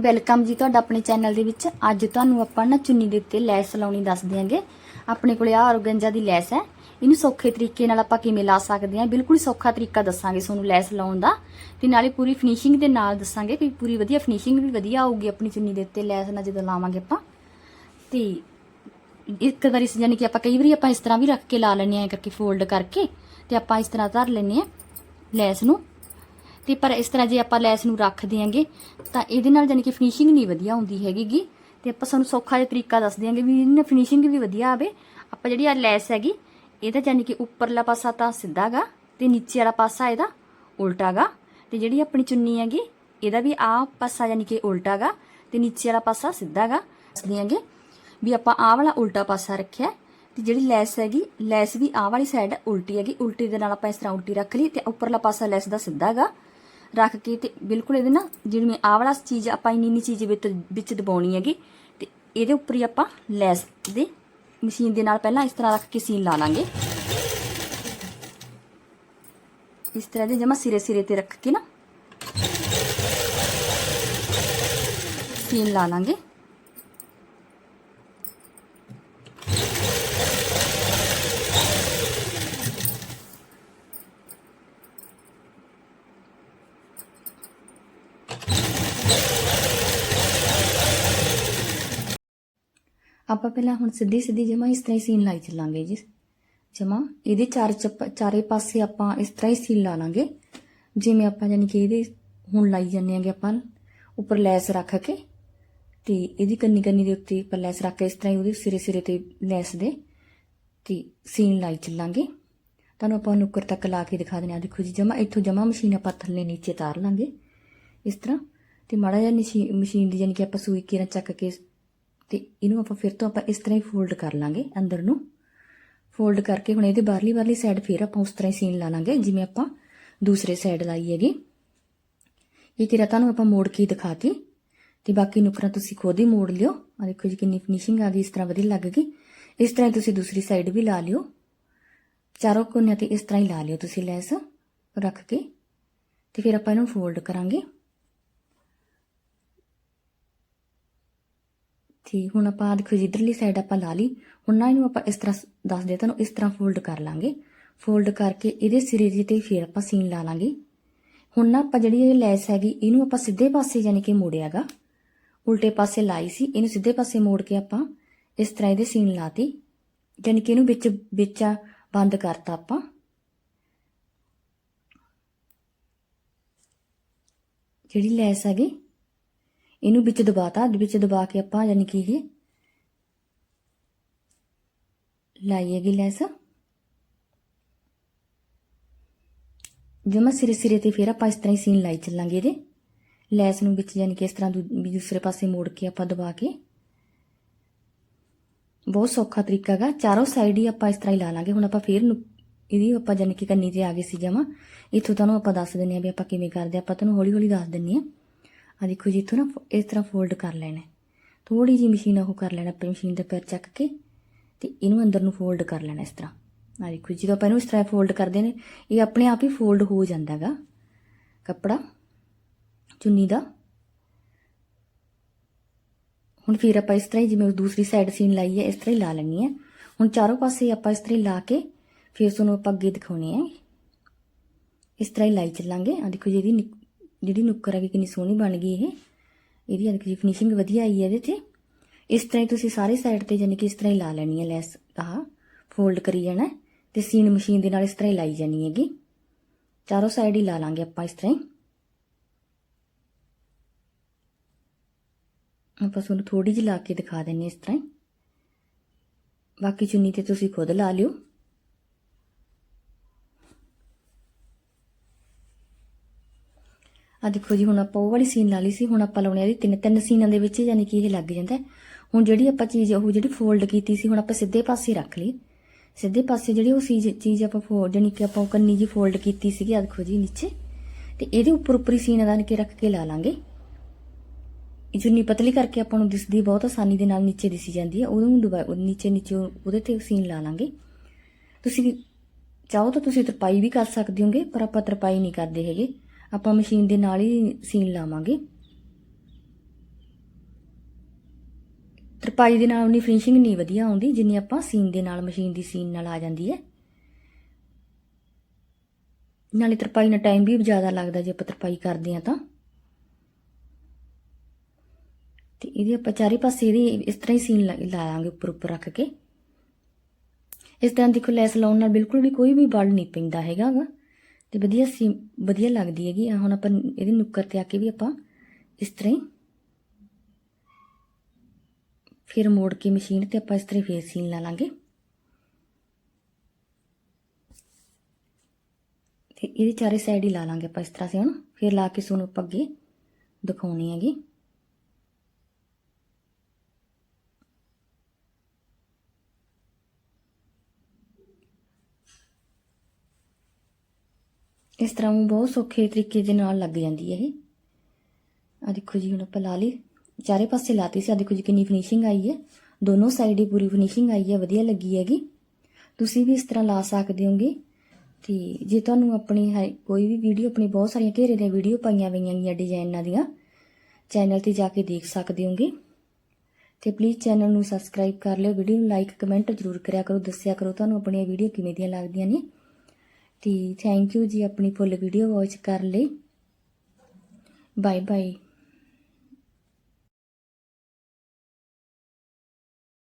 Welcome ਜੀ ਤੁਹਾਡਾ ਆਪਣੇ ਚੈਨਲ ਦੇ ਵਿੱਚ। ਅੱਜ ਤੁਹਾਨੂੰ ਆਪਾਂ ਨਾ ਚੁੰਨੀ ਦੇ ਉੱਤੇ ਲੈਸ ਲਾਉਣੀ ਦੱਸ ਦਿਆਂਗੇ। ਆਪਣੇ ਕੋਲੇ ਆ ਔਰਗੰਜਾ ਦੀ ਲੈਸ ਹੈ। ਇਹਨੂੰ ਸੌਖੇ ਤਰੀਕੇ ਨਾਲ ਆਪਾਂ ਕਿਵੇਂ ਲਾ ਸਕਦੇ ਹਾਂ? ਬਿਲਕੁਲ ਹੀ ਸੌਖਾ ਤਰੀਕਾ ਦੱਸਾਂਗੇ ਤੁਹਾਨੂੰ ਲੈਸ ਲਾਉਣ ਦਾ। ਤੇ ਨਾਲੇ ਪੂਰੀ ਫਿਨਿਸ਼ਿੰਗ ਦੇ ਨਾਲ ਦੱਸਾਂਗੇ ਕਿ ਪੂਰੀ ਵਧੀਆ ਫਿਨਿਸ਼ਿੰਗ ਵੀ ਵਧੀਆ ਆਊਗੀ ਆਪਣੀ ਚੁੰਨੀ ਦੇ ਉੱਤੇ ਲੈਸ ਨਾਲ ਜਦੋਂ ਲਾਵਾਂਗੇ ਆਪਾਂ। ਤੇ ਇੱਕ ਵਾਰੀ ਯਾਨੀ ਕਿ ਆਪਾਂ ਕਈ ਵਾਰੀ ਆਪਾਂ ਇਸ ਤਰ੍ਹਾਂ ਵੀ ਰੱਖ ਕੇ ਲਾ ਲੈਂਦੇ ਆ ਕਰਕੇ ਫੋਲਡ ਕਰਕੇ। ਤੇ ਆਪਾਂ ਇਸ ਤਰ੍ਹਾਂ ਧਰ ਲੈਂਦੇ ਆ ਲੈਸ ਨੂੰ। ਤੇ ਪਰ ਇਸ ਤਰ੍ਹਾਂ ਜੇ ਆਪਾਂ ਲੈਸ ਨੂੰ ਰੱਖ ਦਿਆਂਗੇ, ਤਾਂ ਇਹਦੇ ਨਾਲ ਯਾਨੀ ਕਿ ਫਿਨਿਸ਼ਿੰਗ ਨਹੀਂ ਵਧੀਆ ਹੁੰਦੀ ਹੈਗੀਗੀ। ਤੇ ਆਪਾਂ ਸਾਨੂੰ ਸੌਖਾ ਜਿਹਾ ਤਰੀਕਾ ਦੱਸ ਦਿਆਂਗੇ ਵੀ ਇਹਦੀ ਫਿਨਿਸ਼ਿੰਗ ਵੀ ਵਧੀਆ ਆਵੇ। ਆਪਾਂ ਜਿਹੜੀ ਆ ਲੈਸ ਹੈਗੀ ਇਹਦਾ ਯਾਨੀ ਕਿ ਉੱਪਰਲਾ ਪਾਸਾ ਤਾਂ ਸਿੱਧਾਗਾ ਤੇ ਨੀਚੇ ਵਾਲਾ ਪਾਸਾ ਇਹਦਾ ਉਲਟਾਗਾ। ਤੇ ਜਿਹੜੀ ਆਪਣੀ ਚੁੰਨੀ ਹੈਗੀ, ਇਹਦਾ ਵੀ ਆ ਪਾਸਾ ਯਾਨੀ ਕਿ ਉਲਟਾਗਾ ਤੇ ਨੀਚੇ ਵਾਲਾ ਪਾਸਾ ਸਿੱਧਾਗਾ। ਦੱਸ ਦਿਆਂਗੇ ਵੀ ਆਪਾਂ ਆਹ ਵਾਲਾ ਉਲਟਾ ਪਾਸਾ ਰੱਖਿਆ। ਤੇ ਜਿਹੜੀ ਲੈਸ ਹੈਗੀ, ਲੈਸ ਵੀ ਆਹ ਵਾਲੀ ਸਾਈਡ ਉਲਟੀ ਹੈਗੀ। ਉਲਟੀ ਦੇ ਨਾਲ ਆਪਾਂ ਇਸ ਤਰ੍ਹਾਂ ਉਲਟੀ ਰੱਖ ਲਈ ਤੇ ਉੱਪਰਲਾ ਪਾਸਾ ਲੈਸ ਦਾ ਸਿੱਧਾ ਹੈਗਾ ਰੱਖ ਕੇ ਤੇ ਬਿਲਕੁਲ ਇਹਦੇ ਨਾ ਜਿਵੇਂ ਆਹ ਵਾਲਾ ਚੀਜ਼ ਆਪਾਂ ਇੰਨੀ ਇੰਨੀ ਚੀਜ਼ ਵਿੱਚ ਵਿੱਚ ਦਬਾਉਣੀ ਹੈਗੀ, ਤੇ ਇਹਦੇ ਉੱਪਰ ਹੀ ਆਪਾਂ ਲੈਸ ਦੇ ਮਸ਼ੀਨ ਦੇ ਨਾਲ ਪਹਿਲਾਂ ਇਸ ਤਰ੍ਹਾਂ ਰੱਖ ਕੇ ਸੀਨ ਲਾ ਲਾਂਗੇ। ਇਸ ਤਰ੍ਹਾਂ ਦੇ ਜਮਾ ਸਿਰੇ ਸਿਰੇ ਤੇ ਰੱਖ ਕੇ ਨਾ ਸੀਨ ਲਾ ਲਾਂਗੇ। ਆਪਾਂ ਪਹਿਲਾਂ ਹੁਣ ਸਿੱਧੀ ਸਿੱਧੀ ਜਮਾ ਇਸ ਤਰ੍ਹਾਂ ਹੀ ਸੀਨ ਲਾਈ ਚੱਲਾਂਗੇ ਜੀ। ਜਮਾ ਇਹਦੇ ਚਾਰ ਚੱਪ ਚਾਰੇ ਪਾਸੇ ਆਪਾਂ ਇਸ ਤਰ੍ਹਾਂ ਹੀ ਸੀਨ ਲਾ ਲਾਂਗੇ। ਜਿਵੇਂ ਆਪਾਂ ਯਾਨੀ ਕਿ ਇਹਦੇ ਹੁਣ ਲਾਈ ਜਾਂਦੇ ਆਂਗੇ ਆਪਾਂ ਉੱਪਰ ਲੈਸ ਰੱਖ ਕੇ ਤੇ ਇਹਦੀ ਕੰਨੀ ਕੰਨੀ ਦੇ ਉੱਤੇ ਆਪਾਂ ਲੈਸ ਰੱਖ ਕੇ ਇਸ ਤਰ੍ਹਾਂ ਹੀ ਉਹਦੇ ਸਿਰੇ ਸਿਰੇ ਤੇ ਲੈਸ ਦੇ ਤੇ ਸੀਨ ਲਾਈ ਚੱਲਾਂਗੇ। ਤੁਹਾਨੂੰ ਆਪਾਂ ਨੁੱਕਰ ਤੱਕ ਲਾ ਕੇ ਦਿਖਾ ਦਿੰਦੇ ਆ ਦੇਖੋ ਜੀ, ਜਮਾ ਇੱਥੋਂ ਜਮਾ ਮਸ਼ੀਨ ਆਪਾਂ ਥੱਲੇ ਨੀਚੇ ਤਾਰ ਲਾਂਗੇ। ਇਸ ਤਰ੍ਹਾਂ ਤੇ ਮਾੜਾ ਜਿਹਾ ਨਿਸ਼ੀ- ਮਸ਼ੀਨ ਦੀ ਯਾਨੀ ਕਿ ਆਪਾਂ ਸੂਈ ਕਿਰਾਂ ਚੱਕ ਕੇ ਤੇ ਇਹਨੂੰ ਆਪਾਂ ਫਿਰ ਤੋਂ ਆਪਾਂ ਇਸ ਤਰ੍ਹਾਂ ਹੀ ਫੋਲਡ ਕਰ ਲਾਂਗੇ ਅੰਦਰ ਨੂੰ। ਫੋਲਡ ਕਰਕੇ ਹੁਣ ਇਹਦੇ ਬਾਹਰਲੀ ਬਾਹਰਲੀ ਸਾਈਡ ਫਿਰ ਆਪਾਂ ਉਸ ਤਰ੍ਹਾਂ ਹੀ ਸੀਨ ਲਾ ਲਾਂਗੇ, ਜਿਵੇਂ ਆਪਾਂ ਦੂਸਰੇ ਸਾਈਡ ਲਾਈ ਹੈਗੀ। ਇਹ ਕਿਰਾ ਤੁਹਾਨੂੰ ਆਪਾਂ ਮੋੜ ਕੇ ਦਿਖਾਤੀ? ਤੇ ਬਾਕੀ ਨੁਕਰਾਂ ਤੁਸੀਂ ਖੁਦ ਹੀ ਮੋੜ ਲਿਓ। ਆ ਦੇਖੋ ਜੀ ਕਿੰਨੀ ਫਿਨਿਸ਼ਿੰਗ ਆ ਗਈ, ਇਸ ਤਰ੍ਹਾਂ ਵਧੀਆ ਲੱਗ ਗਈ। ਇਸ ਤਰ੍ਹਾਂ ਹੀ ਤੁਸੀਂ ਦੂਸਰੀ ਸਾਈਡ ਵੀ ਲਾ ਲਿਓ। ਚਾਰੋਂ ਕੋਨਿਆਂ ਤੇ ਇਸ ਤਰ੍ਹਾਂ ਹੀ ਲਾ ਲਿਓ ਤੁਸੀਂ ਲੈਸ ਰੱਖ ਕੇ। ਤੇ ਫਿਰ ਆਪਾਂ ਇਹਨੂੰ ਫੋਲਡ ਕਰਾਂਗੇ। ਠੀਕ, ਹੁਣ ਆਪਾਂ ਆਹ ਦੇਖੋ ਜੀ ਸਾਈਡ ਆਪਾਂ ਲਾ ਲਈ। ਹੁਣ ਨਾ ਇਹਨੂੰ ਆਪਾਂ ਇਸ ਤਰ੍ਹਾਂ ਦੱਸ ਦੇ ਤੁਹਾਨੂੰ ਇਸ ਤਰ੍ਹਾਂ ਫੋਲਡ ਕਰ ਲਾਂਗੇ। ਫੋਲਡ ਕਰਕੇ ਇਹਦੇ ਸਿਰੇ ਜੀ ਤੇ ਫਿਰ ਆਪਾਂ ਸੀਨ ਲਾ ਲਾਂਗੇ। ਹੁਣ ਨਾ ਆਪਾਂ ਜਿਹੜੀ ਇਹ ਲੈਸ ਹੈਗੀ, ਇਹਨੂੰ ਆਪਾਂ ਸਿੱਧੇ ਪਾਸੇ ਯਾਨੀ ਕਿ ਮੋੜਿਆਗਾ। ਉਲਟੇ ਪਾਸੇ ਲਾਈ ਸੀ, ਇਹਨੂੰ ਸਿੱਧੇ ਪਾਸੇ ਮੋੜ ਕੇ ਆਪਾਂ ਇਸ ਤਰ੍ਹਾਂ ਇਹਦੇ ਸੀਨ ਲਾਤੀ। ਯਾਨੀ ਕਿ ਇਹਨੂੰ ਵਿੱਚ ਵਿੱਚ ਬੰਦ ਕਰਤਾ ਆਪਾਂ। ਜਿਹੜੀ ਲੈਸ ਹੈਗੀ ਇਹਨੂੰ ਵਿੱਚ ਦਬਾਤਾ ਵਿੱਚ ਦਬਾ ਕੇ ਆਪਾਂ ਯਾਨੀ ਕਿ ਇਹ ਲਾਈਏਗੀ ਲੈਸ। ਜਮਾ ਸਿਰੇ ਸਿਰੇ ਤੇ ਫਿਰ ਆਪਾਂ ਇਸ ਤਰ੍ਹਾਂ ਹੀ ਸੀਨ ਲਾਈ ਚੱਲਾਂਗੇ ਇਹਦੇ। ਲੈਸ ਨੂੰ ਵਿੱਚ ਯਾਨੀ ਕਿ ਇਸ ਤਰ੍ਹਾਂ ਵੀ ਦੂਸਰੇ ਪਾਸੇ ਮੋੜ ਕੇ ਆਪਾਂ ਦਬਾ ਕੇ। ਬਹੁਤ ਸੌਖਾ ਤਰੀਕਾ ਹੈਗਾ। ਚਾਰੋਂ ਸਾਈਡ ਹੀ ਆਪਾਂ ਇਸ ਤਰ੍ਹਾਂ ਹੀ ਲਾ ਲਾਂਗੇ। ਹੁਣ ਆਪਾਂ ਫੇਰ ਇਹਦੀ ਆਪਾਂ ਯਾਨੀ ਕਿ ਕੰਨੀ ਤੇ ਆ ਗਏ ਸੀ ਜਮਾ। ਇੱਥੋਂ ਤੁਹਾਨੂੰ ਆਪਾਂ ਦੱਸ ਦਿੰਨੇ ਆ ਵੀ ਆਪਾਂ ਕਿਵੇਂ ਕਰਦੇ ਆ ਆਪਾਂ ਤੁਹਾਨੂੰ ਹੌਲੀ ਹੌਲੀ ਦੱਸ ਦਿੰਨੀ ਆ ਆ ਦੇਖੋ ਜੀ, ਇੱਥੋਂ ਨਾ ਫ- ਇਸ ਤਰ੍ਹਾਂ ਫੋਲਡ ਕਰ ਲੈਣਾ ਥੋੜੀ ਜੀ ਮਸ਼ੀਨ ਉਹ ਕਰ ਲੈਣਾ ਆਪਣੀ ਮਸ਼ੀਨ ਦਾ ਪੈਰ ਚੱਕ ਕੇ ਤੇ ਇਹਨੂੰ ਅੰਦਰ ਨੂੰ ਫੋਲਡ ਕਰ ਲੈਣਾ ਇਸ ਤਰ੍ਹਾਂ। ਆ ਦੇਖੋ ਜਦੋਂ ਆਪਾਂ ਇਹਨੂੰ ਇਸ ਤਰ੍ਹਾਂ ਫੋਲਡ ਕਰਦੇ ਨੇ, ਇਹ ਆਪਣੇ ਆਪ ਹੀ ਫੋਲਡ ਹੋ ਜਾਂਦਾ ਹੈਗਾ। ਕੱਪੜਾ, ਚੁੰਨੀ ਦਾ। ਹੁਣ ਫਿਰ ਆਪਾਂ ਇਸ ਤਰ੍ਹਾਂ ਹੀ ਜਿਵੇਂ ਦੂਸਰੀ ਸਾਈਡ ਸੀਨ ਲਾਈ ਹੈ, ਇਸ ਤਰ੍ਹਾਂ ਹੀ ਲਾ ਲੈਣੀ ਹੈ। ਹੁਣ ਚਾਰੋਂ ਪਾਸੇ ਆਪਾਂ ਇਸ ਤਰ੍ਹਾਂ ਹੀ ਲਾ ਕੇ ਫਿਰ ਤੁਹਾਨੂੰ ਆਪਾਂ ਅੱਗੇ ਦਿਖਾਉਣੇ ਹੈ ਇਸ ਤਰ੍ਹਾਂ ਹੀ ਲਾਈ ਚੱਲਾਂਗੇ। ਆ ਦੇਖੋ ਜੀ, ਇਹਦੀ ਨਿਕ- ਜਿਹੜੀ ਨੁੱਕਰ ਹੈਗੀ ਕਿੰਨੀ ਸੋਹਣੀ ਬਣ ਗਈ ਇਹ। ਇਹਦੀ ਆ ਦੇਖੋ ਜੀ ਫਿਨਿਸ਼ਿੰਗ ਵਧੀਆ ਆਈ ਹੈ ਇਹਦੇ ਤੇ। ਇਸ ਤਰ੍ਹਾਂ ਹੀ ਤੁਸੀਂ ਸਾਰੇ ਸਾਈਡ ਤੇ ਯਾਨੀ ਕਿ ਇਸ ਤਰ੍ਹਾਂ ਹੀ ਲਾ ਲੈਣੀ ਹੈ ਲੈਸ ਆਹ ਫੋਲਡ ਕਰੀ ਜਾਣਾ ਹੈ ਤੇ ਸੀਨ ਮਸ਼ੀਨ ਦੇ ਨਾਲ ਇਸ ਤਰ੍ਹਾਂ ਹੀ ਲਾਈ ਜਾਣੀ ਹੈਗੀ। ਚਾਰੋਂ ਸਾਈਡ ਹੀ ਲਾ ਲਾਂਗੇ ਆਪਾਂ ਇਸ ਤਰ੍ਹਾਂ ਹੀ। ਆਪਾਂ ਤੁਹਾਨੂੰ ਥੋੜੀ ਜਿਹੀ ਲਾ ਕੇ ਦਿਖਾ ਦਿੰਨੇ ਇਸ ਤਰ੍ਹਾਂ ਹੀ। ਬਾਕੀ ਚੁੰਨੀ ਤੇ ਤੁਸੀਂ ਖੁਦ ਲਾ ਲਿਓ। ਆ ਦੇਖੋ ਜੀ, ਹੁਣ ਆਪਾਂ ਉਹ ਵਾਲੀ ਸੀਨ ਲਾ ਲਈ ਸੀ, ਹੁਣ ਆਪਾਂ ਲਾਉਣੇ ਆ ਜੀ ਤਿੰਨ ਤਿੰਨ ਸੀਨਾਂ ਦੇ ਵਿੱਚ ਯਾਨੀ ਕਿ ਇਹ ਲੱਗ ਜਾਂਦਾ ਹੁਣ ਜਿਹੜੀ ਆਪਾਂ ਚੀਜ਼, ਉਹ ਜਿਹੜੀ ਫੋਲਡ ਕੀਤੀ ਸੀ, ਹੁਣ ਆਪਾਂ ਸਿੱਧੇ ਪਾਸੇ ਰੱਖ ਲਈ। ਸਿੱਧੇ ਪਾਸੇ ਜਿਹੜੀ ਉਹ ਚੀਜ਼ ਚੀਜ਼ ਆਪਾਂ ਫੋਲਡ ਜਾਨੀ ਕਿ ਆਪਾਂ ਉਹ ਕੰਨੀ ਜੀ ਫੋਲਡ ਕੀਤੀ ਸੀਗੀ ਆ ਦੇਖੋ ਜੀ ਨੀਚੇ। ਤੇ ਇਹਦੇ ਉੱਪਰ ਉੱਪਰੀ ਸੀਨ ਦਾ ਕੇ ਰੱਖ ਕੇ ਲਾ ਲਾਂਗੇ। ਇਹ ਚੁੰਨੀ ਪਤਲੀ ਕਰਕੇ ਆਪਾਂ ਨੂੰ ਦਿਸਦੀ, ਬਹੁਤ ਆਸਾਨੀ ਦੇ ਨਾਲ ਨੀਚੇ ਦਿਸੀ ਜਾਂਦੀ ਹੈ। ਉਹਨੂੰ ਦੁਬਾਰਾ ਉਹ ਨੀਚੇ ਨੀਚੇ ਉਹਦੇ ਤੇ ਸੀਨ ਲਾ ਲਾਂਗੇ। ਤੁਸੀਂ ਚਾਹੋ ਤਾਂ ਤੁਸੀਂ ਤਰਪਾਈ ਵੀ ਕਰ ਸਕਦੇ ਹੋਗੇ, ਪਰ ਆਪਾਂ ਤਰਪਾਈ ਨਹੀਂ ਕਰਦੇ ਹੈਗੇ। ਆਪਾਂ ਮਸ਼ੀਨ ਦੇ ਨਾਲ ਹੀ ਸੀਨ ਲਾਵਾਂਗੇ। ਤਰਪਾਈ ਦੇ ਨਾਲ ਉਨੀ ਫਿਨਿਸ਼ਿੰਗ ਨਹੀਂ ਵਧੀਆ ਆਉਂਦੀ, ਜਿੰਨੀ ਆਪਾਂ ਸੀਨ ਦੇ ਨਾਲ, ਮਸ਼ੀਨ ਦੀ ਸੀਨ ਨਾਲ ਆ ਜਾਂਦੀ ਹੈ। ਨਾਲੇ ਤਰਪਾਈ ਨਾਲ ਟਾਈਮ ਵੀ ਜ਼ਿਆਦਾ ਲੱਗਦਾ ਜੇ ਆਪਾਂ ਤਰਪਾਈ ਕਰਦੇ ਆ ਤਾਂ। ਤੇ ਇਹਦੇ ਆਪਾਂ ਚਾਰੇ ਪਾਸੇ ਇਹਦੀ ਇਸ ਤਰ੍ਹਾਂ ਹੀ ਸੀਨ ਲਾ, ਲਾਵਾਂਗੇ ਉੱਪਰ ਉੱਪਰ ਰੱਖ ਕੇ। ਇਸ ਤਰ੍ਹਾਂ ਦੇਖੋ ਲੈਸ ਲਾਉਣ ਨਾਲ ਬਿਲਕੁਲ ਵੀ ਕੋਈ ਵੀ ਬਲ ਨਹੀਂ ਪੈਂਦਾ ਹੈਗਾ ਤੇ ਵਧੀਆ ਸੀ, ਵਧੀਆ ਲੱਗਦੀ ਹੈਗੀ। ਆ ਹੁਣ ਆਪਾਂ ਇਹਦੇ ਨੁੱਕਰ ਤੇ ਆ ਕੇ ਵੀ ਆਪਾਂ ਇਸ ਤਰ੍ਹਾਂ ਹੀ ਫਿਰ ਮੋੜ ਕੇ ਮਸ਼ੀਨ ਤੇ ਆਪਾਂ ਇਸ ਤਰ੍ਹਾਂ ਹੀ ਫੇਰ ਸੀਨ ਲਾ ਲਾਂਗੇ। ਤੇ ਇਹਦੇ ਚਾਰੇ ਸਾਈਡ ਹੀ ਲਾ ਲਾਂਗੇ ਆਪਾਂ ਇਸ ਤਰ੍ਹਾਂ ਸੇ ਹੁਣ। ਫਿਰ ਲਾ ਕੇ ਤੁਹਾਨੂੰ ਆਪਾਂ ਅੱਗੇ ਦਿਖਾਉਣੀ ਹੈਗੀ। ਇਸ ਤਰ੍ਹਾਂ ਉਹ ਬਹੁਤ ਸੌਖੇ ਤਰੀਕੇ ਦੇ ਨਾਲ ਲੱਗ ਜਾਂਦੀ ਹੈ ਇਹ। ਆ ਦੇਖੋ ਜੀ, ਹੁਣ ਆਪਾਂ ਲਾ ਲਈ ਚਾਰੇ ਪਾਸੇ ਲਾਤੀ ਸੀ। ਆ ਦੇਖੋ ਜੀ, ਕਿੰਨੀ ਫਿਨਿਸ਼ਿੰਗ ਆਈ ਹੈ। ਦੋਨੋਂ ਸਾਈਡ ਹੀ ਪੂਰੀ ਫਿਨਿਸ਼ਿੰਗ ਆਈ ਹੈ, ਵਧੀਆ ਲੱਗੀ ਹੈਗੀ। ਤੁਸੀਂ ਵੀ ਇਸ ਤਰ੍ਹਾਂ ਲਾ ਸਕਦੇ ਹੋਗੇ। ਤੇ ਜੇ ਤੁਹਾਨੂੰ ਆਪਣੀ ਹੈ, ਕੋਈ ਵੀ ਵੀਡੀਓ ਆਪਣੀ ਬਹੁਤ ਸਾਰੀਆਂ ਘੇਰੇ ਦੀਆਂ ਵੀਡੀਓ ਪਾਈਆਂ ਹੋਈਆਂ ਗੀਆਂ ਡਿਜ਼ਾਈਨਾਂ ਦੀਆਂ ਚੈਨਲ ਤੇ ਜਾ ਕੇ ਦੇਖ ਸਕਦੇ ਹੋਗੇ। ਤੇ ਪਲੀਜ਼ ਚੈਨਲ ਨੂੰ ਸਬਸਕ੍ਰਾਈਬ ਕਰ ਲਿਓ। ਵੀਡੀਓ ਨੂੰ ਲਾਈਕ ਕਮੈਂਟ ਜ਼ਰੂਰ ਕਰਿਆ ਕਰੋ। ਦੱਸਿਆ ਕਰੋ ਤੁਹਾਨੂੰ ਆਪਣੀਆਂ ਵੀਡੀਓ ਕਿਵੇਂ ਦੀਆਂ ਲੱਗਦੀਆਂ ਨੇ। ਤੇ ਥੈਂਕ ਯੂ ਜੀ ਆਪਣੀ ਫੁੱਲ ਵੀਡੀਓ ਵਾਚ ਕਰਨ ਲਈ। Bye bye